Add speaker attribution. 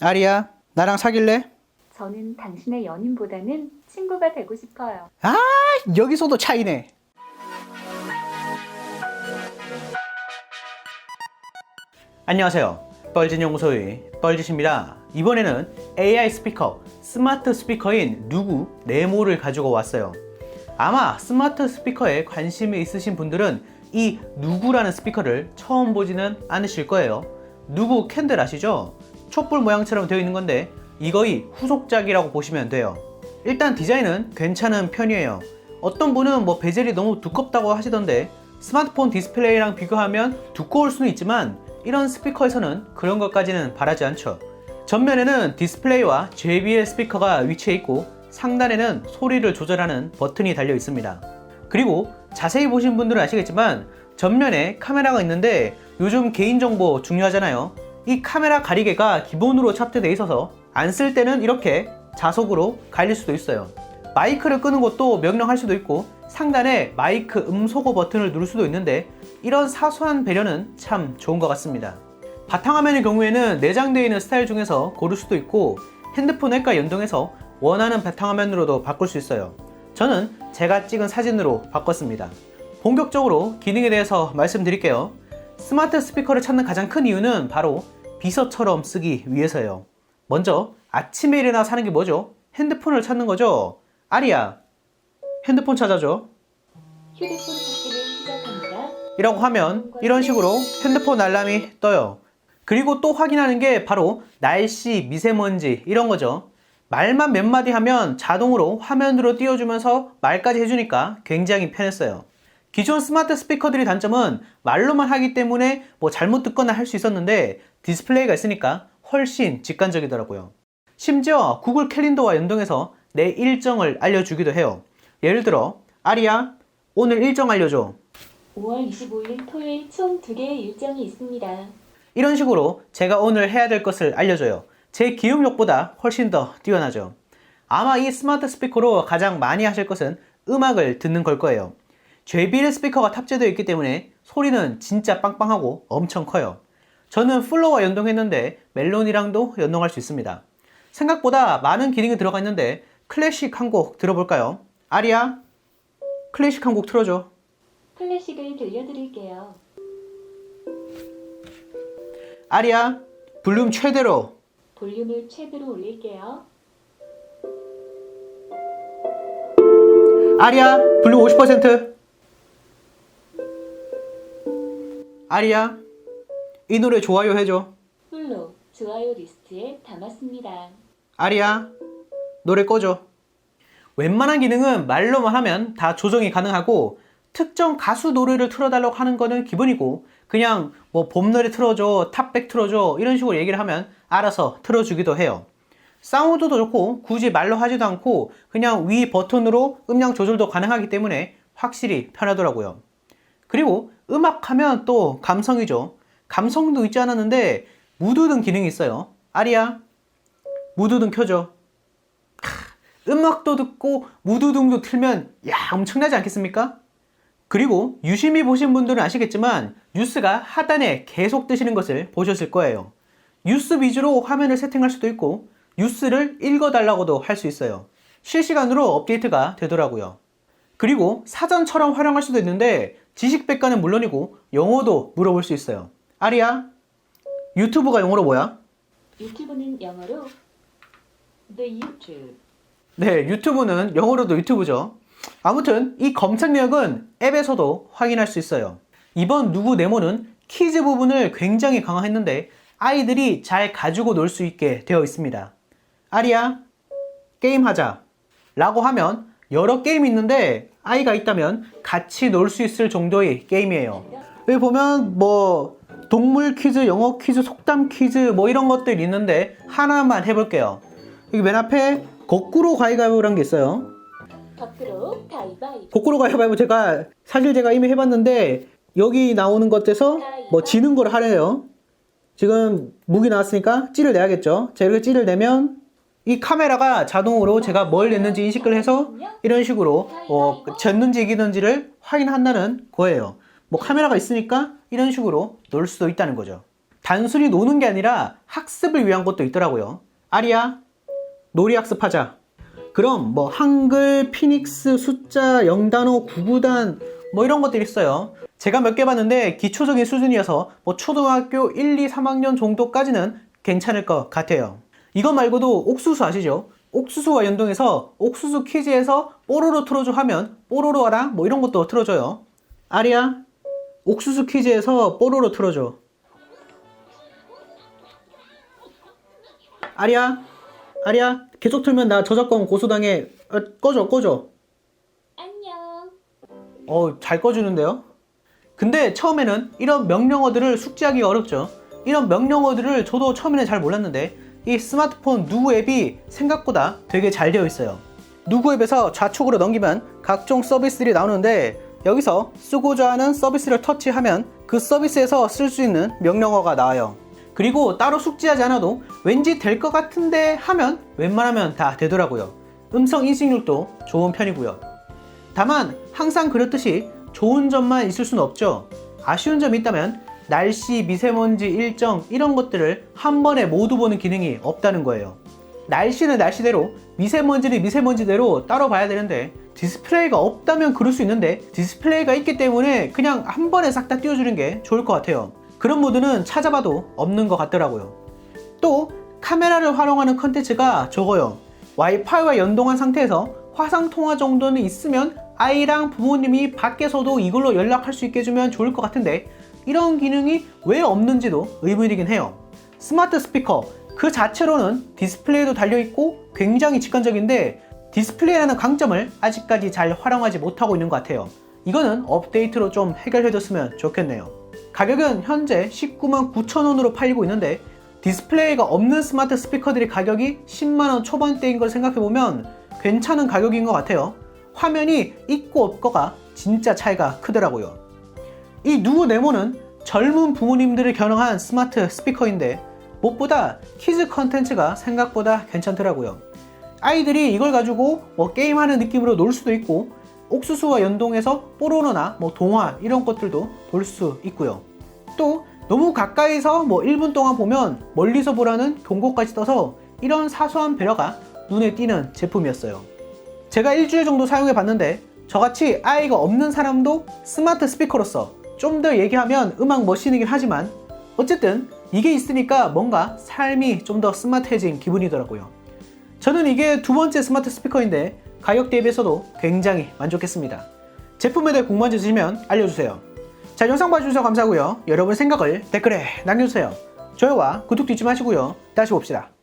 Speaker 1: 아리야, 나랑 사귈래?
Speaker 2: 저는 당신의 연인보다는 친구가 되고 싶어요.
Speaker 1: 아, 여기서도 차이네. 안녕하세요. 뻘진 연구소의 뻘짓입니다. 이번에는 AI 스피커, 스마트 스피커인 누구 네모를 가지고 왔어요. 아마 스마트 스피커에 관심이 있으신 분들은 이 누구라는 스피커를 처음 보지는 않으실 거예요. 누구 캔들 아시죠? 촛불 모양처럼 되어 있는 건데 이거의 후속작이라고 보시면 돼요. 일단 디자인은 괜찮은 편이에요. 어떤 분은 뭐 베젤이 너무 두껍다고 하시던데 스마트폰 디스플레이랑 비교하면 두꺼울 수는 있지만 이런 스피커에서는 그런 것까지는 바라지 않죠. 전면에는 디스플레이와 JBL 스피커가 위치해 있고 상단에는 소리를 조절하는 버튼이 달려 있습니다. 그리고 자세히 보신 분들은 아시겠지만 전면에 카메라가 있는데 요즘 개인정보 중요하잖아요. 이 카메라 가리개가 기본으로 탑재되어 있어서 안 쓸 때는 이렇게 자석으로 갈릴 수도 있어요. 마이크를 끄는 것도 명령할 수도 있고 상단에 마이크 음소거 버튼을 누를 수도 있는데 이런 사소한 배려는 참 좋은 것 같습니다. 바탕화면의 경우에는 내장되어 있는 스타일 중에서 고를 수도 있고 핸드폰 앱과 연동해서 원하는 바탕화면으로도 바꿀 수 있어요. 저는 제가 찍은 사진으로 바꿨습니다. 본격적으로 기능에 대해서 말씀드릴게요. 스마트 스피커를 찾는 가장 큰 이유는 바로 비서처럼 쓰기 위해서예요. 먼저 아침에 일어나 사는 게 뭐죠? 핸드폰을 찾는 거죠. 아리야, 핸드폰 찾아줘.
Speaker 2: 휴대폰 찾기를 시작합니다.
Speaker 1: 이라고 하면 이런 식으로 핸드폰 알람이 떠요. 그리고 또 확인하는 게 바로 날씨, 미세먼지 이런 거죠. 말만 몇 마디 하면 자동으로 화면으로 띄워주면서 말까지 해주니까 굉장히 편했어요. 기존 스마트 스피커들의 단점은 말로만 하기 때문에 뭐 잘못 듣거나 할 수 있었는데 디스플레이가 있으니까 훨씬 직관적이더라고요. 심지어 구글 캘린더와 연동해서 내 일정을 알려주기도 해요. 예를 들어, 아리야, 오늘 일정 알려줘.
Speaker 2: 5월 25일 토요일 총 2개의 일정이 있습니다.
Speaker 1: 이런 식으로 제가 오늘 해야 될 것을 알려줘요. 제 기억력보다 훨씬 더 뛰어나죠. 아마 이 스마트 스피커로 가장 많이 하실 것은 음악을 듣는 걸 거예요. JBL 스피커가 탑재되어 있기 때문에 소리는 진짜 빵빵하고 엄청 커요. 저는 플로와 연동했는데 멜론이랑도 연동할 수 있습니다. 생각보다 많은 기능이 들어가 있는데 클래식 한 곡 들어볼까요? 아리야, 클래식 한 곡 틀어줘.
Speaker 2: 클래식을 들려드릴게요.
Speaker 1: 아리야, 볼륨 최대로.
Speaker 2: 볼륨을 최대로 올릴게요.
Speaker 1: 아리야, 볼륨 50%. 아리야, 이 노래 좋아요 해줘.
Speaker 2: 훌로 좋아요 리스트에 담았습니다.
Speaker 1: 아리야, 노래 꺼줘. 웬만한 기능은 말로만 하면 다 조정이 가능하고 특정 가수 노래를 틀어달라고 하는 거는 기본이고 그냥 뭐 봄 노래 틀어줘, 탑백 틀어줘 이런 식으로 얘기를 하면 알아서 틀어주기도 해요. 사운드도 좋고 굳이 말로 하지도 않고 그냥 위 버튼으로 음량 조절도 가능하기 때문에 확실히 편하더라고요. 그리고 음악 하면 또 감성이죠. 감성도 있지 않았는데 무드 등 기능이 있어요. 아리야, 무드 등 켜줘. 크, 음악도 듣고 무드 등도 틀면 야 엄청나지 않겠습니까? 그리고 유심히 보신 분들은 아시겠지만 뉴스가 하단에 계속 뜨시는 것을 보셨을 거예요. 뉴스 위주로 화면을 세팅할 수도 있고 뉴스를 읽어달라고도 할 수 있어요. 실시간으로 업데이트가 되더라고요. 그리고 사전처럼 활용할 수도 있는데 지식백과는 물론이고 영어도 물어볼 수 있어요. 아리야, 유튜브가 영어로 뭐야?
Speaker 2: 유튜브는 영어로 The YouTube.
Speaker 1: 네, 유튜브는 영어로도 유튜브죠. 아무튼 이 검색력은 앱에서도 확인할 수 있어요. 이번 누구 네모는 퀴즈 부분을 굉장히 강화했는데 아이들이 잘 가지고 놀 수 있게 되어 있습니다. 아리야, 게임하자. 라고 하면 여러 게임이 있는데 아이가 있다면 같이 놀 수 있을 정도의 게임이에요. 여기 보면 뭐 동물 퀴즈, 영어 퀴즈, 속담 퀴즈 뭐 이런 것들 있는데 하나만 해볼게요. 여기 맨 앞에 거꾸로 가위가위보라는 게 있어요.
Speaker 2: 거꾸로 가위바위보.
Speaker 1: 거꾸로 가위바위보 제가 사실 제가 이미 해봤는데 여기 나오는 것에서 뭐 지는 걸 하래요. 지금 무기 나왔으니까 찌를 내야겠죠. 제가 이렇게 찌를 내면 이 카메라가 자동으로 제가 뭘 냈는지 인식을 해서 이런 식으로 어, 졌는지 이기는지를 확인한다는 거예요. 뭐 카메라가 있으니까 이런 식으로 놀 수도 있다는 거죠. 단순히 노는 게 아니라 학습을 위한 것도 있더라고요. 아리야, 놀이 학습하자. 그럼 뭐 한글, 피닉스, 숫자, 영단어, 구구단 뭐 이런 것들이 있어요. 제가 몇 개 봤는데 기초적인 수준이어서 뭐 초등학교 1, 2, 3학년 정도까지는 괜찮을 것 같아요. 이거 말고도 옥수수 아시죠? 옥수수와 연동해서 옥수수 퀴즈에서 뽀로로 틀어줘 하면 뽀로로 와라 뭐 이런 것도 틀어줘요. 아리야, 옥수수 퀴즈에서 뽀로로 틀어줘. 아리야, 아리야, 계속 틀면 나 저작권 고소당해. 어, 꺼줘, 꺼줘.
Speaker 2: 안녕.
Speaker 1: 어, 잘 꺼주는데요? 근데 처음에는 이런 명령어들을 숙지하기가 어렵죠. 이런 명령어들을 저도 처음에는 잘 몰랐는데 이 스마트폰 누구 앱이 생각보다 되게 잘 되어 있어요. 누구 앱에서 좌측으로 넘기면 각종 서비스들이 나오는데 여기서 쓰고자 하는 서비스를 터치하면 그 서비스에서 쓸 수 있는 명령어가 나와요. 그리고 따로 숙지하지 않아도 왠지 될 것 같은데 하면 웬만하면 다 되더라고요. 음성 인식률도 좋은 편이고요. 다만 항상 그렇듯이 좋은 점만 있을 수는 없죠. 아쉬운 점이 있다면 날씨, 미세먼지 일정 이런 것들을 한 번에 모두 보는 기능이 없다는 거예요. 날씨는 날씨대로, 미세먼지는 미세먼지대로 따로 봐야 되는데 디스플레이가 없다면 그럴 수 있는데 디스플레이가 있기 때문에 그냥 한 번에 싹 다 띄워주는 게 좋을 것 같아요. 그런 모드는 찾아봐도 없는 것 같더라고요. 또 카메라를 활용하는 컨텐츠가 적어요. 와이파이와 연동한 상태에서 화상 통화 정도는 있으면 아이랑 부모님이 밖에서도 이걸로 연락할 수 있게 해주면 좋을 것 같은데 이런 기능이 왜 없는지도 의문이긴 해요. 스마트 스피커 그 자체로는 디스플레이도 달려있고 굉장히 직관적인데 디스플레이라는 강점을 아직까지 잘 활용하지 못하고 있는 것 같아요. 이거는 업데이트로 좀 해결해줬으면 좋겠네요. 가격은 현재 19만 9천 원으로 팔리고 있는데 디스플레이가 없는 스마트 스피커들의 가격이 10만원 초반대인 걸 생각해보면 괜찮은 가격인 것 같아요. 화면이 있고 없고가 진짜 차이가 크더라고요. 이 누구 네모는 젊은 부모님들을 겨냥한 스마트 스피커인데 무엇보다 키즈 컨텐츠가 생각보다 괜찮더라고요. 아이들이 이걸 가지고 뭐 게임하는 느낌으로 놀 수도 있고 옥수수와 연동해서 뽀로로나 뭐 동화 이런 것들도 볼 수 있고요. 또 너무 가까이서 뭐 1분 동안 보면 멀리서 보라는 경고까지 떠서 이런 사소한 배려가 눈에 띄는 제품이었어요. 제가 일주일 정도 사용해 봤는데 저같이 아이가 없는 사람도 스마트 스피커로서 좀 더 얘기하면 음악 머신이긴 하지만 어쨌든 이게 있으니까 뭔가 삶이 좀 더 스마트해진 기분이더라고요. 저는 이게 두 번째 스마트 스피커인데 가격 대비해서도 굉장히 만족했습니다. 제품에 대해 궁금한 점 있으시면 알려주세요. 자, 영상 봐주셔서 감사하고요. 여러분 생각을 댓글에 남겨주세요. 좋아요와 구독도 잊지 마시고요. 다시 봅시다.